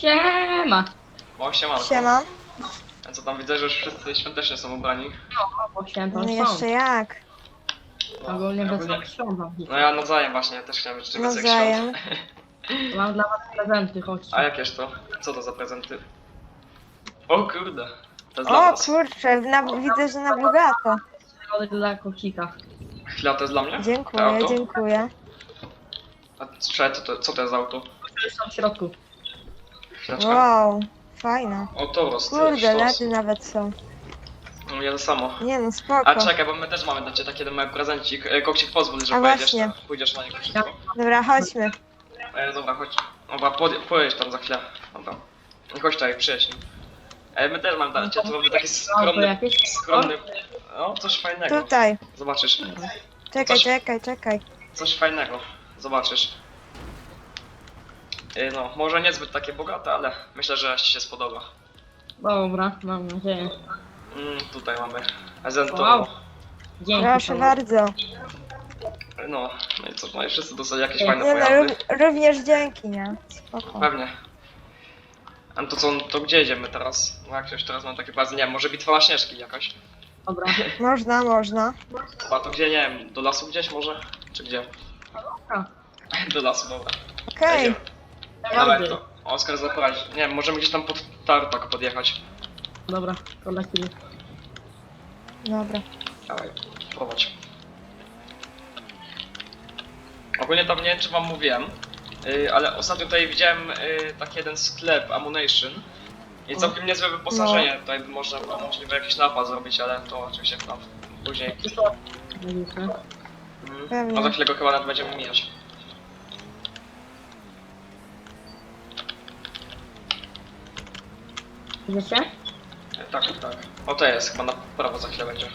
Siema! O, siemanko. Siema. A co tam widzę, że już wszyscy świątecznie są ubrani. O, święta No są. jeszcze jak? No, Ogólnie ja bez ogólnie-. No ja nawzajem właśnie, ja też chciałem życzyć wesołych Nawzajem. świąt. Mam dla was prezenty, chodźcie. A jakież to? Co to za prezenty? O kurde. To jest dla O was. kurczę, na, widzę, że na bogato. Nagrody dla kocika. Chwila, to jest dla mnie? To Dziękuję, auto? dziękuję. A czekaj, co to, co to jest za auto? Już są w środku. Chwileczkę. Wow, fajne. O, ty, Kurde, sztos. ledy nawet są. No ja to samo. Nie no, A spoko. czekaj, bo my też mamy dla ciebie taki jeden mały prezencik. E, Kokcik, pozwól, że A pojedziesz, właśnie. na, pójdziesz na niego wszystko. Dobra, chodźmy. E, dobra, chodź. Dobra, pojedź tam za chwilę. Dobra. I chodź tutaj, przyjedź. E, my też mamy dla ciebie, to mamy taki skromny, jakieś? skromny... No, coś fajnego. Tutaj. Zobaczysz. Czekaj, Coś- czekaj, czekaj. Coś fajnego. Zobaczysz. E, no, może niezbyt takie bogate, ale myślę, że ci się spodoba. Dobra, mam nadzieję. Mm, tutaj mamy Ezento. Wow. Dzięki. Proszę bardzo. No, no i co, no i wszyscy dostali jakieś fajne Nie no, pojazdy. również dzięki, nie? Spoko. Pewnie. A to co, to gdzie jedziemy teraz? No jak już teraz mam takie pojazdy, nie wiem, może bitwa na śnieżki jakaś? Dobra. Można, można. Chyba to gdzie, nie wiem, do lasu gdzieś może? Czy gdzie? A, Do lasu, dobra. Okej. Jedziemy. To. Oskar zaprowadzi. Nie wiem, możemy gdzieś tam pod tartak podjechać. Dobra, to lecimy. Dobra. Dawaj, prowadź. Ogólnie tam nie wiem czy wam mówiłem, yy, ale ostatnio tutaj widziałem yy, taki jeden sklep Ammunition. I całkiem niezłe wyposażenie, tutaj by można było możliwe jakiś napad zrobić, ale to oczywiście tam później. Mm. Pewnie. No za chwilę go chyba nawet będziemy mijać. Widzicie? E, Tak, tak. O to jest, chyba na prawo za chwilę będzie.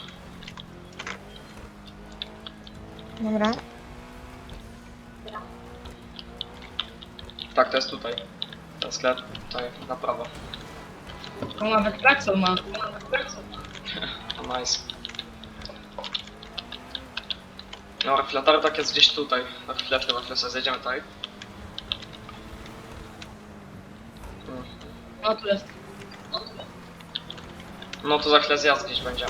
Dobra. Tak, to jest tutaj. Ten sklep, tutaj na prawo. To nawet klakson ma. O, nice. No, chwila, tartak jest gdzieś tutaj. Na chwileczkę, na chwilę sobie zjedziemy tutaj. No tu jest. No to za chwilę zjazd gdzieś będzie.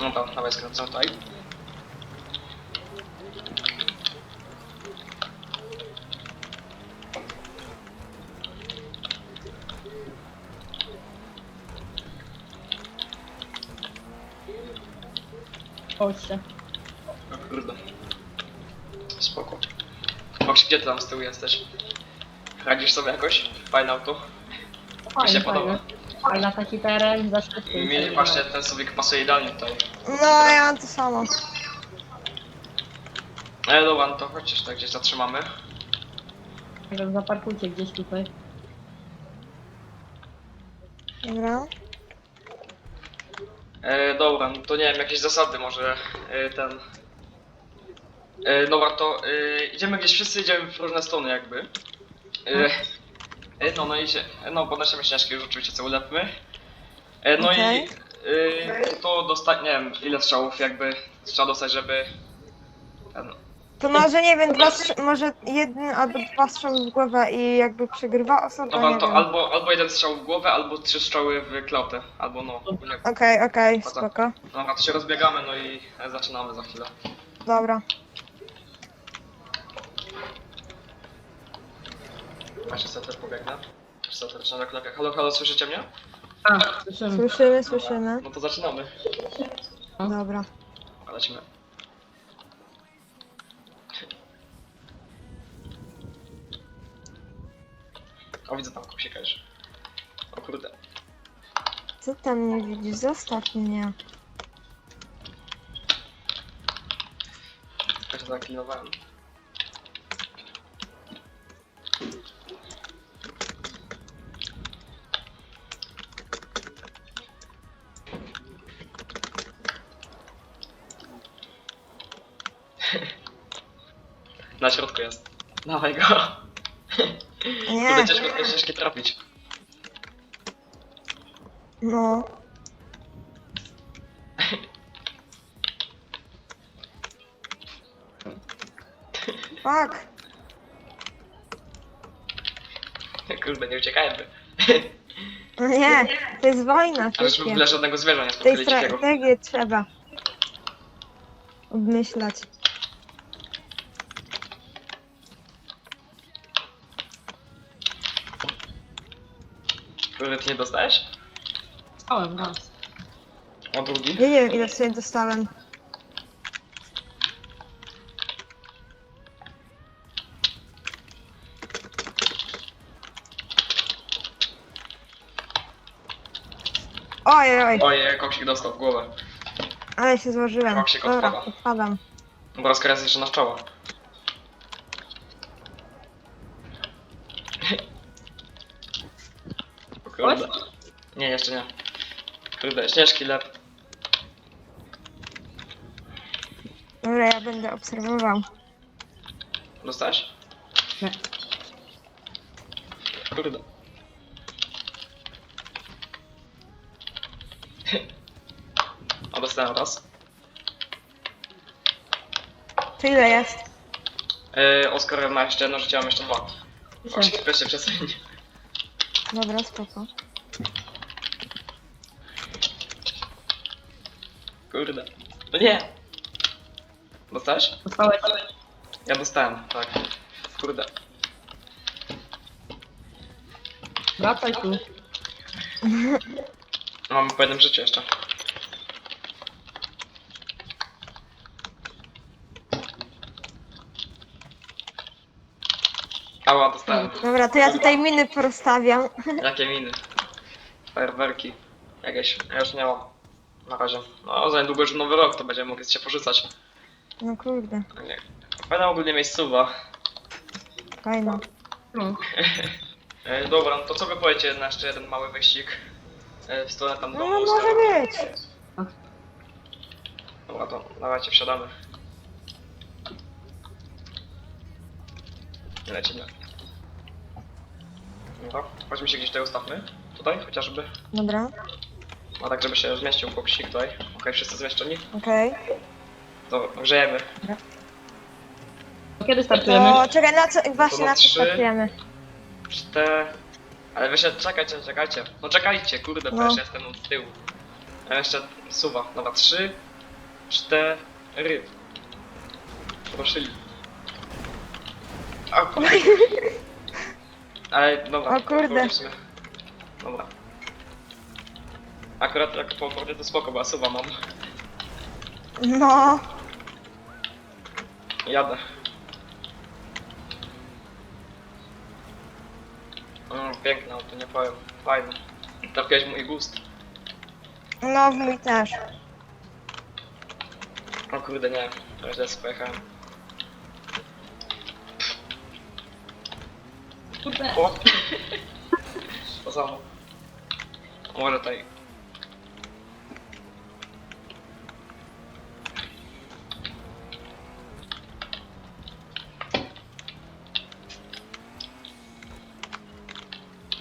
No tam, dawaj skręcę tutaj. Chodźcie. O kurde. Spoko. Box, gdzie ty tam z tyłu jesteś? Radzisz sobie jakoś? Fajne auto. Mi się podoba. fajnie. Fajna taki teren, za szybko. I mi właśnie ten sobie pasuje idealnie tutaj. No, ja mam to samo. E, dobra, no to chodźcie się tak gdzieś zatrzymamy. Także Zaparkujcie gdzieś tutaj. Dobra. E, dobra, no to nie wiem, jakieś zasady może e, ten... E, dobra, to e, idziemy gdzieś, wszyscy idziemy w różne strony jakby. E, e, no, no i się, e, no podnosimy śnieżki już oczywiście co ulepmy. E, no Okej. i e, to dostać, nie wiem ile strzałów jakby trzeba dostać, żeby... Ten, To może nie wiem, dwa strz- może jeden albo dwa strzały w głowę i jakby przegrywa osoba, dobra, nie to wiem. albo, albo jeden strzał w głowę, albo trzy strzały w klotę, albo no, ogólnie. Okej, tak. spoko. Dobra, to się rozbiegamy, no i e, zaczynamy za chwilę. Dobra. Właśnie sobie też pobiegnę. Sobie też na klapie. Halo, halo, słyszycie mnie? A, słyszymy. Słyszymy, słyszymy. No to zaczynamy. Dobra. A Lecimy. O, widzę tam kusika już. O kurde. Co tam nie widzisz? Zostaw mnie. Ja się zaklinowałem. Na środku jest. Dawaj go. Nie. Tu będziesz mógł te trafić. No. Fuck. Kurde, nie uciekajmy. No nie, to jest wojna. Ale żeby w przecież. ogóle żadnego zwierza nie Tej spotkali dzikiego. strategii trzeba obmyślać. Kurde, ty nie dostałeś? Stałem raz. O drugi? Ja nie wiem ile sobie dostałem. Oj, oj, Ojej, koksik dostał w głowę. ale się złożyłem. Jak się Dobra, odpada. odpadam. Dobra, skoro jeszcze na czoło. Kurde. Nie, jeszcze nie. Kurde, śnieżki lep. Dobra, ja będę obserwował. Dostałeś? Nie. Kurde. O, dostałem raz. To ile jest? Yy, Oskar ma jeszcze jedno życie, mam jeszcze dwa. Weź się przesuń. Dobra, spoko. Kurde. No nie! Dostałeś? Dostałeś? Ja dostałem, tak. Kurde. Wracaj tu. Mam po jednym życiu jeszcze. Ała, dostałem. Dobra, to ja tutaj miny porozstawiam. Jakie miny? Fajerwerki. Jakieś. Ja już nie mam. Na razie. No, za niedługo już nowy rok, to będziemy mogli się porzucać. No kurde, Nie. Fajna ogólnie miejscowa. fajno. No. E, dobra, no to co wy powiecie na jeszcze jeden mały wyścig? E, w stronę tam No domu. może Oskara? być. Dobra, to dawajcie, wsiadamy. Lecimy. Dobra, chodźmy się gdzieś tutaj ustawmy. Tutaj chociażby. Dobra, A tak, żeby się zmieścił koksik tutaj. Okej, wszyscy zmieszczeni? okej. To grzejemy. Kiedy startujemy? To czekaj, na co, właśnie na co trzy. startujemy? Cztery... Ale wy się, czekajcie, czekajcie. No czekajcie, kurde, bo No. jeszcze jestem od tyłu. A jeszcze suwa. Dobra, trzy, cztery. Ruszyli. A, kurde. Ale dobra. O kurde. sumie. Dobra. Akurat jak po kurde to spoko, bo ja suwa mam. No, Jadę. Mm, piękne auto, nie powiem. Fajne. Trafiłeś w mój gust. no w mój też. O kurde, nie. To źle pojechałem. Kurde. O! Samo. Może tutaj.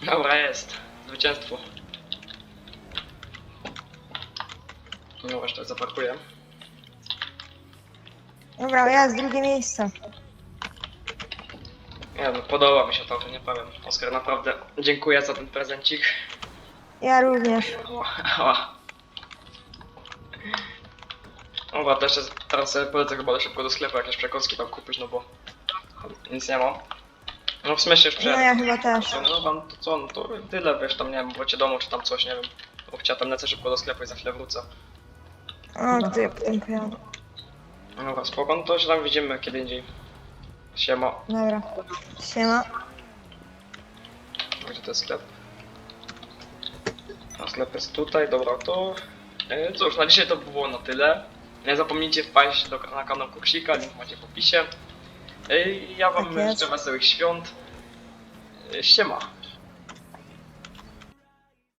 Dobra, jest. Zwycięstwo. No właśnie, zaparkuję. Dobra, ja z drugie miejsce. Nie no, podoba mi się to, to nie powiem. Oskar, naprawdę dziękuję za ten prezencik. Ja również. Ała. Dobra, to jeszcze teraz sobie polecę chyba do szybko do sklepu jakieś przekąski tam kupić, no bo nic nie mam. No w sumie się już No ja chyba też. No tam to co, no to tyle, wiesz, tam nie wiem, wrócie domu czy tam coś, nie wiem. Bo chciałem tam lecę szybko do sklepu i za chwilę wrócę. O, gdy ja potem pojadę. Dobra, spoko, no to się tam widzimy kiedy indziej. Siema. Dobra. Siema. Gdzie to jest sklep? A sklep jest tutaj, dobra, to... E, Cóż, na dzisiaj to by było na tyle. Nie zapomnijcie wpaść do, na kanał Kursika, link macie w opisie. E, Ja wam Tak jest. życzę wesołych świąt. E, Siema.